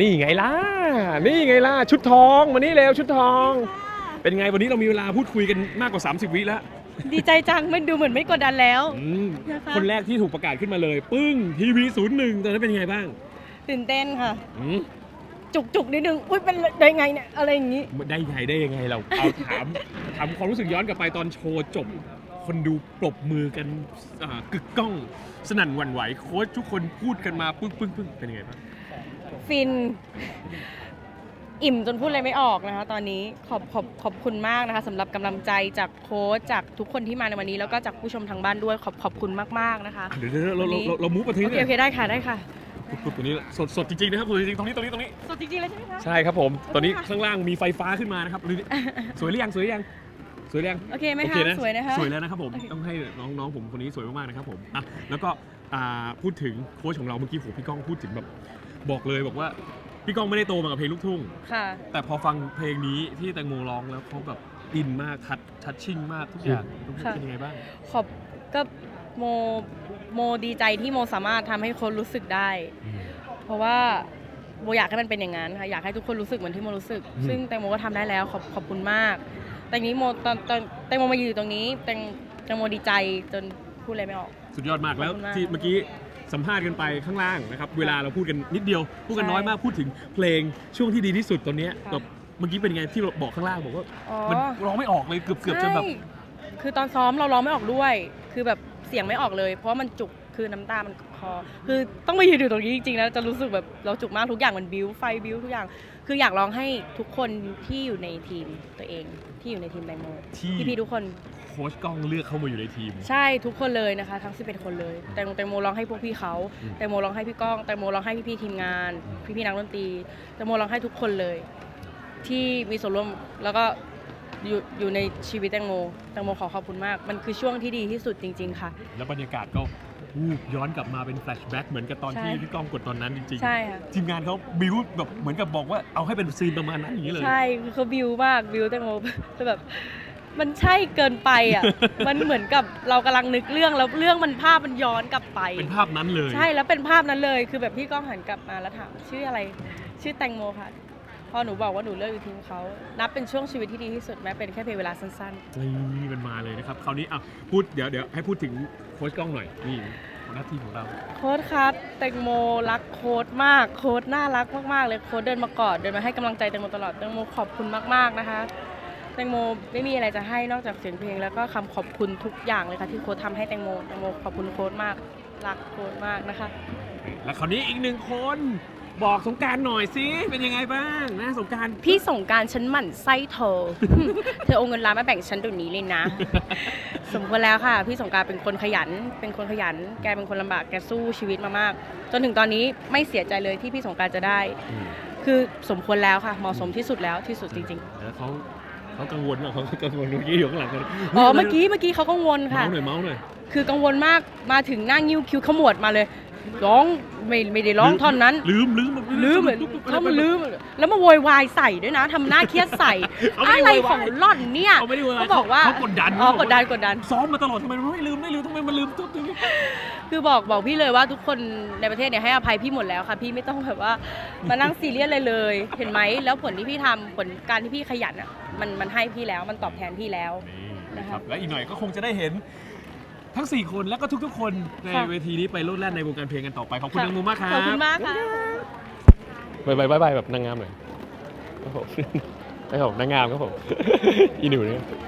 นี่ไงล่ะ นี่ไงล่ะ ชุดทองมานี่เร็วชุดทอง เป็นไงวันนี้เรามีเวลาพูดคุยกันมากกว่า 30 วิแล้ว ดีใจจังไม่ดูเหมือนไม่กดดันแล้ว อืมนะคะ คนแรกที่ถูกประกาศขึ้นมาเลย ปึ้งทีวีศูนย์หนึ่งตอนนั้นเป็นยังไงบ้างตื่นเต้นค่ะ อืมจุกจุกๆนิดนึง อุ้ยเป็นได้ไงเนี่ย อะไรอย่างนี้ ได้ไงได้ยังไงเราเอาถาม ถามความรู้สึกย้อนกลับไปตอนโชว์จบ คนดูปรบมือกันอ่ากึกก้อง สนั่นหวั่นไหวโค้ชทุกคนพูดกันมาปึ้งปึ้งปึ้งเป็นยังไงบ้าง ฟิน อิ่มจนพูดอะไรไม่ออกนะคะ ตอนนี้ขอบขอบขอบคุณมากนะคะสำหรับกำลังใจจากโค้ชจากทุกคนที่มาในวันนี้ แล้วก็จากผู้ชมทางบ้านด้วยขอบขอบคุณมากๆนะคะเดี๋ยวเดี๋ยวเราเราเราเรามูฟมาทีโอนี้เคโอเคได้ค่ะได้ค่ะปุ๊บปุ๊บตัวนี้สดสดจริงๆนะครับสดจริงๆตรงนี้ตรงนี้ตรงนี้สดจริงๆเลยใช่ไหมคะใช่ครับผม ตอนนี้โอเคค่ะข้างล่างมีไฟฟ้าขึ้นมานะครับดูดิสวยหรือยังสวยหรือยังสวยหรือยังโอเคไหมโอคะเคนะสวยนะคะสวยแล้วนะครับผมโอเคต้องให้น้องๆผมคนนี้สวยมากๆนะครับผมอะแล้วก็อ่า พูดถึงโค้ชของเราเมื่อกี้ผมพี่ก้องพูดถึงแบบบอกเลยบอกว่าพี่ก้องไม่ได้โตมากับเพลงลูกทุ่ง ค่ะ แต่พอฟังเพลงนี้ที่แตงโมร้องแล้วเขาแบบอินมากทัดทัชชิ่งมากทุกอย่างค่ะเป็นยังไงบ้าง ขอบก็โมโมดีใจที่โมสามารถทำให้คนรู้สึกได้ เพราะว่าโมอยากให้มันเป็นอย่างนั้นค่ะอยากให้ทุกคนรู้สึกเหมือนที่โมรู้สึกอืมซึ่งแตงโมก็ทำได้แล้วขอบขอบคุณมาก แต่นี้โมตอนตอนแตงโมมายืนอยู่ตรงนี้แตงแตงโมดีใจจน พูดอะไรไม่ออก สุดยอดมากแล้วขอบคุณมาก ที่เมื่อกี้สัมภาษณ์กันไปข้างล่างนะครับเวลาเราพูดกันนิดเดียว พูดกันใช่น้อยมากพูดถึงเพลงช่วงที่ดีที่สุดตอนเนี้ยค่ะแบบเมื่อกี้เป็นยังไงที่เราบอกข้างล่างบอกว่าอ๋อ มันร้องไม่ออกเลยเกือบเกือบจะแบบ ใช่คือตอนซ้อมเราร้องไม่ออกด้วย คือแบบเสียงไม่ออกเลย เพราะว่ามันจุก คือน้ำตามันคอ คือต้องมายืนอยู่ตรงนี้จริงๆแล้วจะรู้สึกแบบเราจุกมากทุกอย่างมันบิวไฟบิวทุกอย่าง คืออยากร้องให้ทุกคนที่อยู่ในทีมตัวเอง ที่อยู่ในทีมแตงโมที่พี่ๆทุกคนโค้ชกล้องเลือกเข้ามาอยู่ในทีม ใช่ทุกคนเลยนะคะ ทั้ง11คนเลย แตงแตงโมร้องให้พวกพี่เขาอืมแตงโมร้องให้พี่ก้องแตงโมร้องให้พี่ๆทีมงานอืมพี่ๆนักดนตรีแตงโมร้องให้ทุกคนเลย ที่มีส่วนร่วมแล้วก็ อยู่อยู่ในชีวิตแตงโมแตงโมขอขอบคุณมาก มันคือช่วงที่ดีที่สุดจริง ๆ ค่ะ แล้วบรรยากาศก็วูบย้อนกลับมาเป็นแฟลชแบ็กเหมือนกับตอนใช่ที่พี่ก้องกดตอนนั้นจริงใช่ค่ะ ทีมงานเขาบิวแบบเหมือนกับบอกว่าเอาให้เป็นซีนประมาณนั้นอย่างนี้เลย ใช่คือเขาบิวมากบิวแตงโมคือแบบ มันใช่เกินไปอะ มันเหมือนกับเรากำลังนึกเรื่องแล้วเรื่องมันภาพมันย้อนกลับไป เป็นภาพนั้นเลย ใช่แล้วเป็นภาพนั้นเลย คือแบบพี่ก้องหันกลับมาแล้วถามชื่ออะไร ชื่อแตงโมค่ะพ อหนูบอกว่าหนูเลือกอยู่ทีมเขานับเป็นช่วงชีวิตที่ดีที่สุดแม้เป็นแค่เพียงเวลาสั้นนี่มันมาเลยนะครับคราวนี้อะพูดเดี๋ยวเดี๋ยวให้พูดถึงโค้ชกล้องหน่อยนี่หน้าที่ของเราๆโค้ดครับแตงโมรักโค้ดมากโค้ดน่ารักมากๆเลยโค้ดเดินมากอดเดินมาให้กำลังใจแตงโมตลอดแตงโมขอบคุณมากๆนะคะแตงโมไม่มีอะไรจะให้นอกจากเสียงเพลง แล้วก็คำขอบคุณทุกอย่างเลยค่ะที่โค้ดทำให้แตงโมแตงโมขอบคุณโค้ดมากรักโค้ดมากนะคะ แล้วคราวนี้อีกหนึ่งคน บอกสงกรารหน่อยสิเป็นยังไงบ้างนะสงกรารพี่สงกรารฉันหมั่นไส้เธอ เธอเอาเงินล้านมาแบ่งฉันเดี๋ยวนี้เลยนะ สมควรแล้วค่ะ พี่สงกรารเป็นคนขยัน เป็นคนขยัน แกเป็นคนลำบากแกสู้ชีวิตมามาก จนถึงตอนนี้ไม่เสียใจเลยที่พี่สงกรารจะได้ คือสมควรแล้วค่ะเหมาะสมที่สุดแล้วที่สุดจริงแล้วเขาเขากังวลเหรอเขากังวลเมื่อกี้อยู่ข้างหลังกันๆอ๋อเมื่อกี้เมื่อกี้เขากังวลค่ะเมาส์หน่อยเมาส์หน่อยคือกังวลมากมาถึงหน้างิ้วคิ้วขมวดมาเลย ร้องไม่ไม่ได้ร้องท่อนนั้น ลืมลืมลืมเหมือนเขามาลืม แล้วมาโวยวายใส่ด้วยนะทำหน้าเครียดใส่เขาอะไม่ไรได้โวยวายของล่อนเนี่ยเขาไม่ได้โวยวายเขาบอกว่าเขากดดันอ๋อกดดันกดดันซ้อมมาตลอดทำไมมันไม่ลืมไม่ลืมทำไมมันลืมทุกทีคือบอกบอกพี่เลยว่าทุกคนในประเทศเนี่ยให้อภัยพี่หมดแล้วค่ะพี่ไม่ต้องแบบว่ามานั่งซีเรียสเลยเลย เห็นไหมแล้วผลที่พี่ทำผลการที่พี่ขยันอะมันมันให้พี่แล้วมันตอบแทนพี่แล้วนี่นะนะคครัรับบและอีกหน่อยก็คงจะได้เห็น ทั้ง 4 คนและก็ทุกๆ คนในค่ะ เวทีนี้ไปโลดแล่นในวงการเพลงกันต่อไป ขอบคุณค่ะนางมูมากครับ ขอบคุณมากค่ะ บายบายบายบายแบบนางงามหน่อยครับผมครับผมนางงามครับผม อีหนูเนี่ย